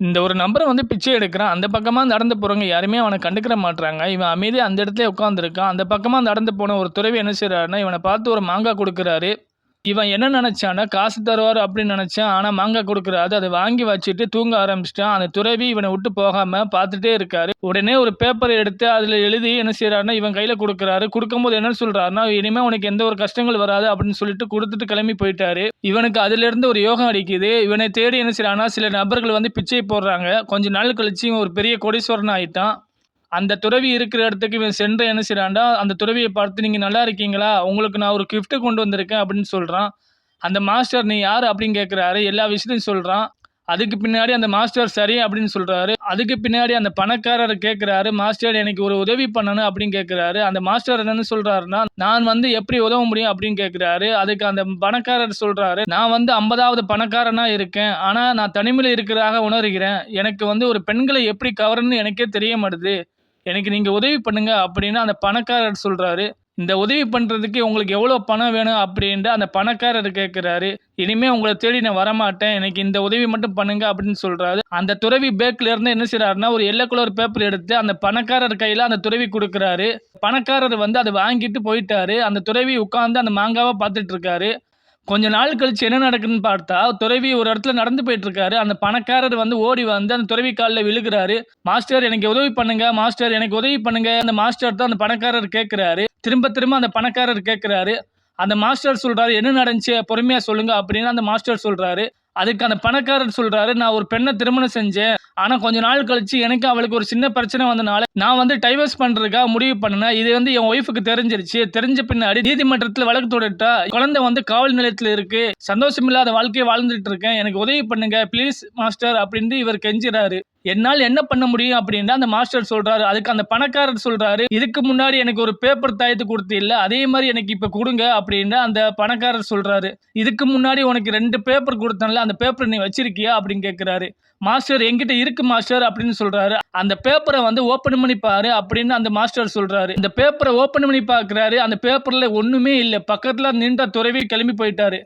இந்த ஒரு நபரை வந்து பிச்சை எடுக்கிறான். அந்த பக்கமாக நடந்து போகிறவங்க யாருமே அவனை கண்டுக்கிற மாட்றாங்க. இவன் அமைதியாக அந்த இடத்துல உட்காந்துருக்கான் அந்த பக்கமாக நடந்து போன ஒரு துறவி என்ன செய்கிறாருன்னா இவனை பார்த்து ஒரு மாங்காய் கொடுக்குறாரு. இவன் என்ன நினச்சான்னா காசு தருவார் அப்படின்னு நினச்சான் ஆனால் மாங்காய் கொடுக்குறாரு. அதை வாங்கி வச்சுட்டு தூங்க ஆரம்பிச்சிட்டான். அந்த துறவி இவனை விட்டு போகாமல் பார்த்துட்டே இருக்காரு. உடனே ஒரு பேப்பரை எடுத்து அதில் எழுதி என்ன செய்கிறாருன்னா இவன் கையில் கொடுக்குறாரு. கொடுக்கும்போது என்ன சொல்கிறாருன்னா இனிமேல் உனக்கு எந்த ஒரு கஷ்டங்கள் வராது அப்படின்னு சொல்லிட்டு கொடுத்துட்டு கிளம்பி போயிட்டாரு. இவனுக்கு அதிலிருந்து ஒரு யோகம் அடிக்குது. இவனை தேடி என்ன செய்கிறான்னா சில நபர்கள் வந்து பிச்சை போடுறாங்க. கொஞ்ச நாள் கழிச்சு இவன் ஒரு பெரிய கோடீஸ்வரன் ஆயிட்டான். அந்த துறவி இருக்கிற இடத்துக்கு இவன் சென்று என்ன செய்கிறான்டா அந்த துறவியை பார்த்து நீங்கள் நல்லா இருக்கீங்களா? உங்களுக்கு நான் ஒரு கிஃப்ட்டு கொண்டு வந்திருக்கேன் அப்படின்னு சொல்கிறான் அந்த மாஸ்டர் நீ யார்? அப்படின்னு கேட்குறாரு எல்லா விஷயத்தையும் சொல்கிறான் அதுக்கு பின்னாடி அந்த மாஸ்டர் சரி அப்படின்னு சொல்கிறாரு அதுக்கு பின்னாடி அந்த பணக்காரர் கேட்குறாரு மாஸ்டர் எனக்கு ஒரு உதவி பண்ணணும் அப்படின்னு கேட்குறாரு அந்த மாஸ்டர் என்னன்னு சொல்கிறாருன்னா நான் வந்து எப்படி உதவ முடியும்? அப்படின்னு கேட்குறாரு அதுக்கு அந்த பணக்காரர் சொல்கிறாரு நான் வந்து ஐம்பதாவது பணக்காரனாக இருக்கேன். ஆனால் நான் தனிமையில் இருக்கிறதாக உணர்கிறேன். எனக்கு வந்து ஒரு பெண்களை எப்படி கவரன்னு எனக்கே தெரிய மாட்டுது. எனக்கு நீங்கள் உதவி பண்ணுங்க அப்படின்னு அந்த பணக்காரர் சொல்கிறாரு இந்த உதவி பண்ணுறதுக்கு உங்களுக்கு எவ்வளோ பணம் வேணும் அப்படின்ட்டு அந்த பணக்காரர் கேட்குறாரு இனிமேல் உங்களை தேடி நான் வரமாட்டேன். எனக்கு இந்த உதவி மட்டும் பண்ணுங்க அப்படின்னு சொல்கிறாரு அந்த துறவி பேக்கில் இருந்து என்ன செய்கிறாருன்னா ஒரு எல்லோ கலர் பேப்பர் எடுத்து அந்த பணக்காரர் கையில் அந்த துறவி கொடுக்குறாரு. பணக்காரர் வந்து அதை வாங்கிட்டு போயிட்டாரு. அந்த துறவி உட்காந்து அந்த மாங்காவை பார்த்துட்டு இருக்காரு. கொஞ்ச நாள் கழிச்சு என்ன நடக்குதுன்னு பார்த்தா துறவி ஒரு இடத்துல நடந்து போயிட்டு இருக்காரு அந்த பணக்காரர் வந்து ஓடி வந்து அந்த துறவி காலில் விழுகிறாரு. மாஸ்டர் எனக்கு உதவி பண்ணுங்க மாஸ்டர் எனக்கு உதவி பண்ணுங்க. அந்த மாஸ்டர் தான் அந்த பணக்காரர் கேட்குறாரு திரும்ப திரும்ப அந்த பணக்காரர் கேட்குறாரு அந்த மாஸ்டர் சொல்றாரு என்ன நடந்துச்சு? பொறுமையா சொல்லுங்க. அப்படின்னு அந்த மாஸ்டர் சொல்றாரு. அதுக்கு அந்த பணக்காரர் சொல்றாரு நான் ஒரு பெண்ணை திருமணம் செஞ்சேன். ஆனா கொஞ்ச நாள் கழிச்சு எனக்கு அவளுக்கு ஒரு சின்ன பிரச்சனை வந்தனால நான் வந்து டைவர்ஸ் பண்றதுக்காக முடிவு பண்ணேன் இது வந்து என் ஒய்ஃபுக்கு தெரிஞ்சிருச்சு. தெரிஞ்ச பின்னாடி நீதிமன்றத்தில் வழக்கு தொடுத்தா குழந்தை வந்து காவல் நிலையத்தில் இருக்கு. சந்தோஷமில்லாத வாழ்க்கையை வாழ்ந்துட்டு இருக்கேன். எனக்கு உதவி பண்ணுங்க ப்ளீஸ் மாஸ்டர் அப்படின்ட்டு இவர் கெஞ்சுறாரு. என்னால் என்ன பண்ண முடியும் அப்படின்னு அந்த மாஸ்டர் சொல்றாரு. அதுக்கு அந்த பணக்காரர் சொல்றாரு. இதுக்கு முன்னாடி எனக்கு ஒரு பேப்பர் தாயத்து கொடுத்து இல்லை அதே மாதிரி எனக்கு இப்போ கொடுங்க அப்படின்னு அந்த பணக்காரர் சொல்றாரு. இதுக்கு முன்னாடி உனக்கு ரெண்டு பேப்பர் கொடுத்தனால அந்த பேப்பர் நீ வச்சிருக்கியா அப்படின்னு கேட்குறாரு மாஸ்டர் எங்கிட்ட இருக்கு மாஸ்டர் அப்படின்னு சொல்றாரு. அந்த பேப்பரை வந்து ஓப்பன் பண்ணி பாரு அப்படின்னு அந்த மாஸ்டர் சொல்றாரு. இந்த பேப்பரை ஓப்பன் பண்ணி பார்க்குறாரு அந்த பேப்பர்ல ஒண்ணுமே இல்லை. பக்கத்துல நின்ற துறவி கிளம்பி போயிட்டாரு.